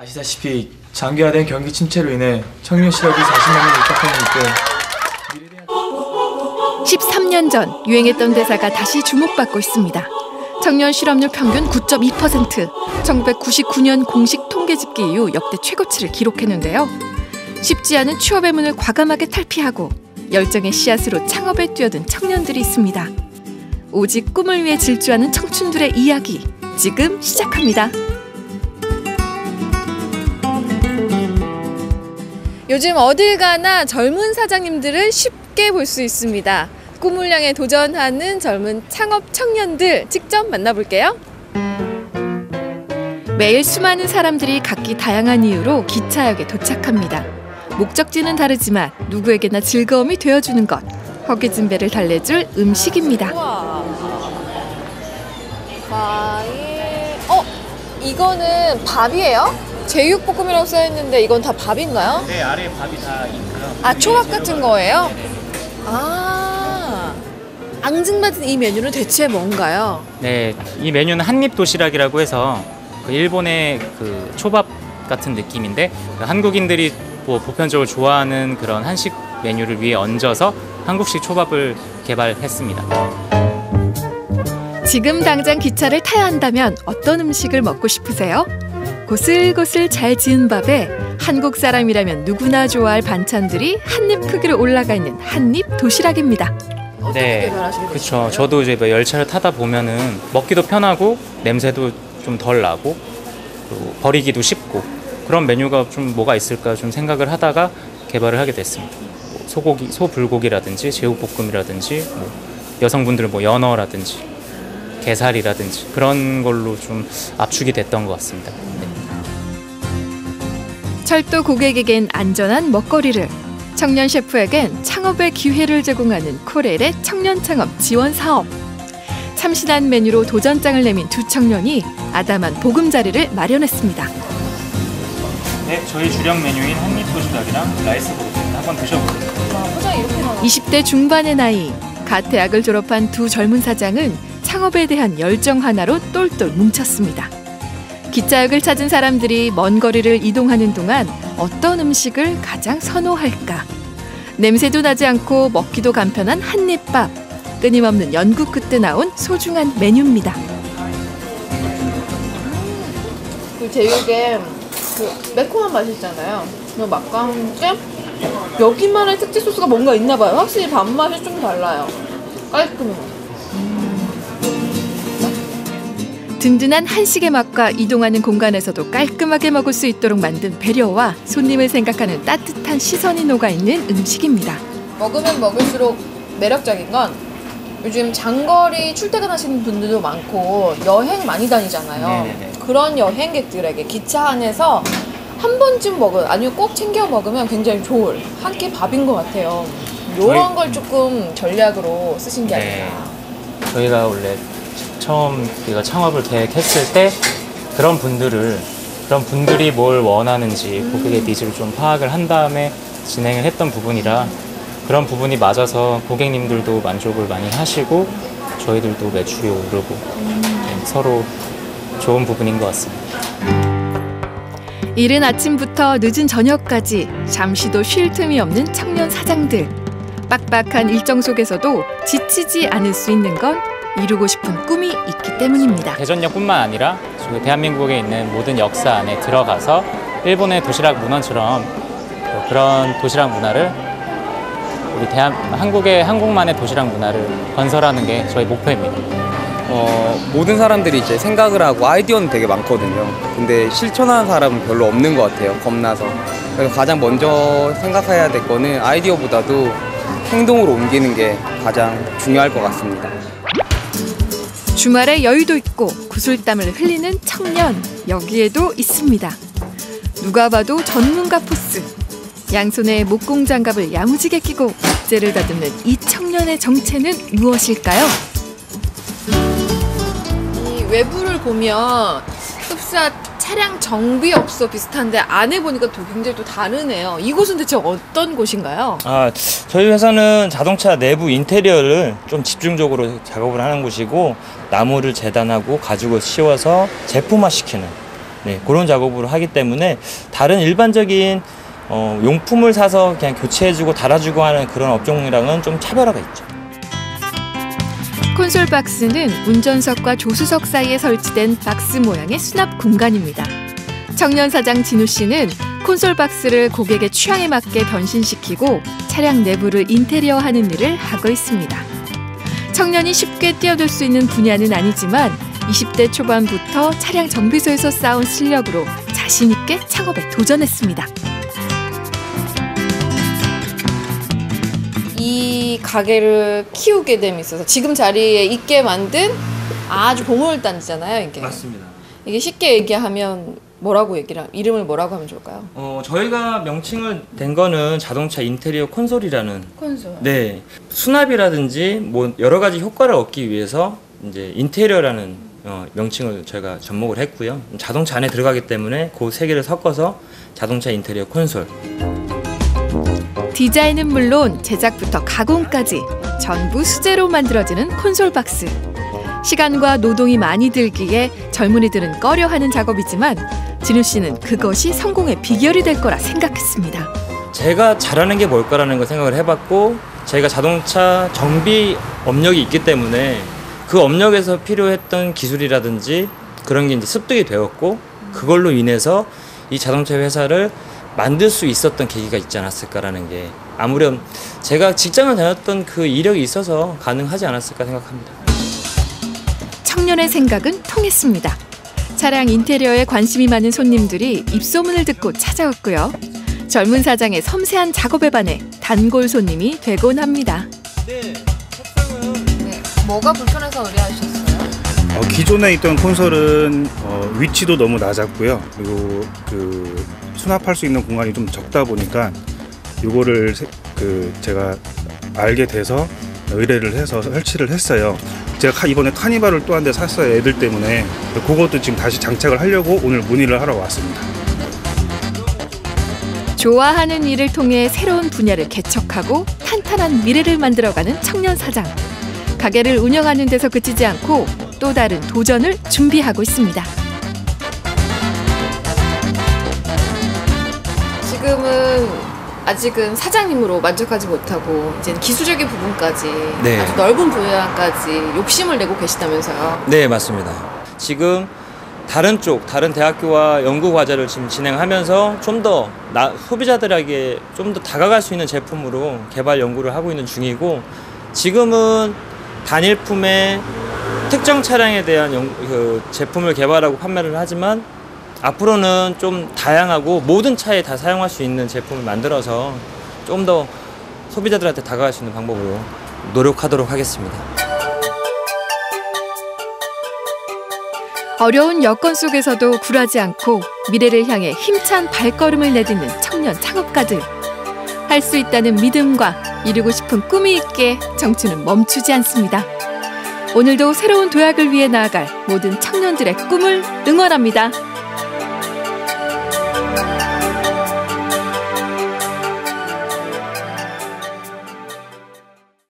아시다시피 장기화된 경기 침체로 인해 청년 실업이 40만 명 입학하는 이때 13년 전 유행했던 대사가 다시 주목받고 있습니다. 청년 실업률 평균 9.2%, 1999년 공식 통계 집계 이후 역대 최고치를 기록했는데요. 쉽지 않은 취업의 문을 과감하게 탈피하고 열정의 씨앗으로 창업에 뛰어든 청년들이 있습니다. 오직 꿈을 위해 질주하는 청춘들의 이야기 지금 시작합니다. 요즘 어딜 가나 젊은 사장님들을 쉽게 볼 수 있습니다. 꿈을 향해 도전하는 젊은 창업 청년들 직접 만나볼게요. 매일 수많은 사람들이 각기 다양한 이유로 기차역에 도착합니다. 목적지는 다르지만 누구에게나 즐거움이 되어주는 것. 허기진 배를 달래줄 음식입니다. 과일. 어, 이거는 밥이에요? 제육볶음이라고 써있는데 이건 다 밥인가요? 네, 아래 밥이 다 있고요. 아, 초밥 같은 거예요? 아, 앙증맞은 이 메뉴는 대체 뭔가요? 네, 이 메뉴는 한입 도시락이라고 해서 그 일본의 그 초밥 같은 느낌인데 그 한국인들이 뭐 보편적으로 좋아하는 그런 한식 메뉴를 위해 얹어서 한국식 초밥을 개발했습니다. 지금 당장 기차를 타야 한다면 어떤 음식을 먹고 싶으세요? 고슬고슬 잘 지은 밥에 한국 사람이라면 누구나 좋아할 반찬들이 한입 크기로 올라가 있는 한입 도시락입니다. 네, 그렇죠. 저도 이제 뭐 열차를 타다 보면은 먹기도 편하고 냄새도 좀 덜 나고 버리기도 쉽고 그런 메뉴가 좀 뭐가 있을까 좀 생각을 하다가 개발을 하게 됐습니다. 뭐 소고기, 소불고기라든지 제육볶음이라든지 뭐 여성분들 뭐 연어라든지 게살이라든지 그런 걸로 좀 압축이 됐던 것 같습니다. 네. 철도 고객에겐 안전한 먹거리를, 청년 셰프에겐 창업의 기회를 제공하는 코렐의 청년 창업 지원 사업. 참신한 메뉴로 도전장을 내민 두 청년이 아담한 보금자리를 마련했습니다. 네, 저희 주력 메뉴인 한입 도시락이랑 라이스 브로드 한번 드셔보세요. 20대 중반의 나이, 갓 대학을 졸업한 두 젊은 사장은 창업에 대한 열정 하나로 똘똘 뭉쳤습니다. 기차역을 찾은 사람들이 먼 거리를 이동하는 동안 어떤 음식을 가장 선호할까? 냄새도 나지 않고 먹기도 간편한 한입밥. 끊임없는 연구 끝에 나온 소중한 메뉴입니다. 그 제육에 그 매콤한 맛이 있잖아요. 그 맛과 함께 여기만의 특제 소스가 뭔가 있나 봐요. 확실히 밥 맛이 좀 달라요. 깔끔해. 든든한 한식의 맛과 이동하는 공간에서도 깔끔하게 먹을 수 있도록 만든 배려와 손님을 생각하는 따뜻한 시선이 녹아있는 음식입니다. 먹으면 먹을수록 매력적인 건 요즘 장거리 출퇴근하시는 분들도 많고 여행 많이 다니잖아요. 네네네. 그런 여행객들에게 기차 안에서 한 번쯤 먹은 아니면 꼭 챙겨 먹으면 굉장히 좋을 한 끼 밥인 것 같아요. 이런 걸 조금 전략으로 쓰신 게 네. 아니라. 저희가 원래 처음 우리가 창업을 계획했을 때 그런 분들을 그런 분들이 뭘 원하는지 고객의 니즈를 좀 파악을 한 다음에 진행을 했던 부분이라 그런 부분이 맞아서 고객님들도 만족을 많이 하시고 저희들도 매출이 오르고 네, 서로 좋은 부분인 것 같습니다. 이른 아침부터 늦은 저녁까지 잠시도 쉴 틈이 없는 청년 사장들. 빡빡한 일정 속에서도 지치지 않을 수 있는 건 이루고 싶은 꿈이 있기 때문입니다. 대전역뿐만 아니라 대한민국에 있는 모든 역사 안에 들어가서 일본의 도시락 문화처럼 또 그런 도시락 문화를 우리 대한 한국의 한국만의 도시락 문화를 건설하는 게 저희 목표입니다. 어, 모든 사람들이 이제 생각을 하고 아이디어는 되게 많거든요. 근데 실천하는 사람은 별로 없는 것 같아요. 겁나서. 그래서 가장 먼저 생각해야 될 거는 아이디어보다도 행동으로 옮기는 게 가장 중요할 것 같습니다. 주말에 여유도 있고 구슬땀을 흘리는 청년 여기에도 있습니다. 누가 봐도 전문가 포스. 양손에 목공 장갑을 야무지게 끼고 째를 다듬는 이 청년의 정체는 무엇일까요? 이 외부를 보면 흡사 차량 정비업소 비슷한데 안에 보니까 또 굉장히 또 다르네요. 이곳은 대체 어떤 곳인가요? 아, 저희 회사는 자동차 내부 인테리어를 좀 집중적으로 작업을 하는 곳이고 나무를 재단하고 가죽을 씌워서 제품화 시키는 네, 그런 작업으로 하기 때문에 다른 일반적인 어, 용품을 사서 그냥 교체해주고 달아주고 하는 그런 업종이랑은 좀 차별화가 있죠. 콘솔 박스는 운전석과 조수석 사이에 설치된 박스 모양의 수납 공간입니다. 청년 사장 진우 씨는 콘솔 박스를 고객의 취향에 맞게 변신시키고 차량 내부를 인테리어하는 일을 하고 있습니다. 청년이 쉽게 뛰어들 수 있는 분야는 아니지만 20대 초반부터 차량 정비소에서 쌓은 실력으로 자신 있게 창업에 도전했습니다. 이 가게를 키우게 됨에 있어서 지금 자리에 있게 만든 아주 보물단지잖아요, 이게. 맞습니다. 이게 쉽게 얘기하면 뭐라고 얘기를 하- 이름을 뭐라고 하면 좋을까요? 어, 저희가 명칭을 된 거는 자동차 인테리어 콘솔이라는 콘솔. 네 수납이라든지 뭐 여러 가지 효과를 얻기 위해서 이제 인테리어라는 어, 명칭을 저희가 접목을 했고요. 자동차 안에 들어가기 때문에 그 세 개를 섞어서 자동차 인테리어 콘솔. 디자인은 물론 제작부터 가공까지 전부 수제로 만들어지는 콘솔 박스. 시간과 노동이 많이 들기에 젊은이들은 꺼려하는 작업이지만 진우 씨는 그것이 성공의 비결이 될 거라 생각했습니다. 제가 잘하는 게 뭘까라는 걸 생각을 해봤고 저희가 자동차 정비 업력이 있기 때문에 그 업력에서 필요했던 기술이라든지 그런 게 이제 습득이 되었고 그걸로 인해서 이 자동차 회사를 만들 수 있었던 계기가 있지 않았을까라는 게 아무렴 제가 직장을 다녔던 그 이력이 있어서 가능하지 않았을까 생각합니다. 청년의 생각은 통했습니다. 차량 인테리어에 관심이 많은 손님들이 입소문을 듣고 찾아왔고요. 젊은 사장의 섬세한 작업에 반해 단골 손님이 되곤 합니다. 네. 뭐가 불편해서 의뢰하셨어요? 어, 기존에 있던 콘솔은 어, 위치도 너무 낮았고요. 그리고 그 수납할 수 있는 공간이 좀 적다 보니까 이거를 그 제가 알게 돼서 의뢰를 해서 설치를 했어요. 제가 카- 이번에 카니발을 또 한 대 샀어요. 애들 때문에. 그것도 지금 다시 장착을 하려고 오늘 문의를 하러 왔습니다. 좋아하는 일을 통해 새로운 분야를 개척하고 탄탄한 미래를 만들어가는 청년 사장. 가게를 운영하는 데서 그치지 않고 또 다른 도전을 준비하고 있습니다. 지금은 아직은 사장님으로 만족하지 못하고 이제 기술적인 부분까지 네. 아주 넓은 분야까지 욕심을 내고 계시다면서요. 네, 맞습니다. 지금 다른 쪽, 다른 대학교와 연구 과제를 지금 진행하면서 좀 더 소비자들에게 좀 더 다가갈 수 있는 제품으로 개발 연구를 하고 있는 중이고 지금은 단일품의 특정 차량에 대한 연, 그 제품을 개발하고 판매를 하지만 앞으로는 좀 다양하고 모든 차에 다 사용할 수 있는 제품을 만들어서 좀 더 소비자들한테 다가갈 수 있는 방법으로 노력하도록 하겠습니다. 어려운 여건 속에서도 굴하지 않고 미래를 향해 힘찬 발걸음을 내딛는 청년 창업가들. 할 수 있다는 믿음과 이루고 싶은 꿈이 있게 정치는 멈추지 않습니다. 오늘도 새로운 도약을 위해 나아갈 모든 청년들의 꿈을 응원합니다.